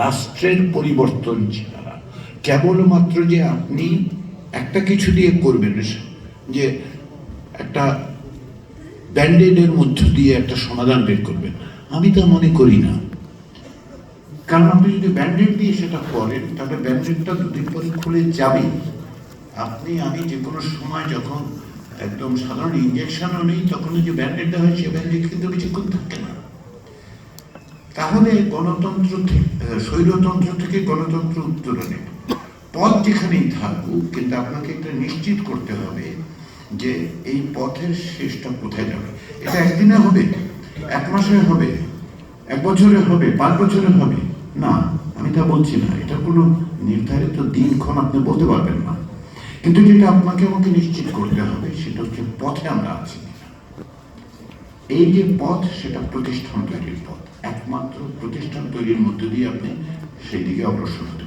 রাষ্ট্রের পরিবর্তন ছাড়া। কেবলমাত্র যে আপনি একটা কিছু দিয়ে করবেন, যে একটা ব্যান্ডেডের মধ্য দিয়ে একটা সমাধান বের করবেন, আমি তা মনে করি না। কারণ আপনি যদি ব্যান্ডেড দিয়ে সেটা করেন, তাহলে ব্যান্ডেডটা দুদিন পরে খুলে যাবে। আপনি, আমি যে কোনো সময় যখন একদম সাধারণ ইঞ্জেকশনও নেই তখন যে ব্যান্ডেডটা হয়, সে ব্যান্ডেড কিন্তু বেশিক্ষণ থাকে না। তাহলে গণতন্ত্র থেকে স্বৈরতন্ত্র থেকে গণতন্ত্র উত্তরণে পথ যেখানেই থাকুক, কিন্তু আপনাকে এটা নিশ্চিত করতে হবে যে এই পথের শেষটা কোথায় যাবে। এটা একদিনে হবে, এক মাসে হবে, এক বছরে হবে, পাঁচ বছরে হবে? না, আমি তা বলছি না। এটা কোনো নির্ধারিত দিনক্ষণ আপনি বলতে পারবেন না। কিন্তু যেটা আপনাকে আমাকে নিশ্চিত করতে হবে, সেটা হচ্ছে পথে আমরা আছি। এই যে পথ, সেটা প্রতিষ্ঠান তৈরির পথ। একমাত্র প্রতিষ্ঠান তৈরির মধ্য দিয়ে আপনি সেই দিকে অগ্রসর হতে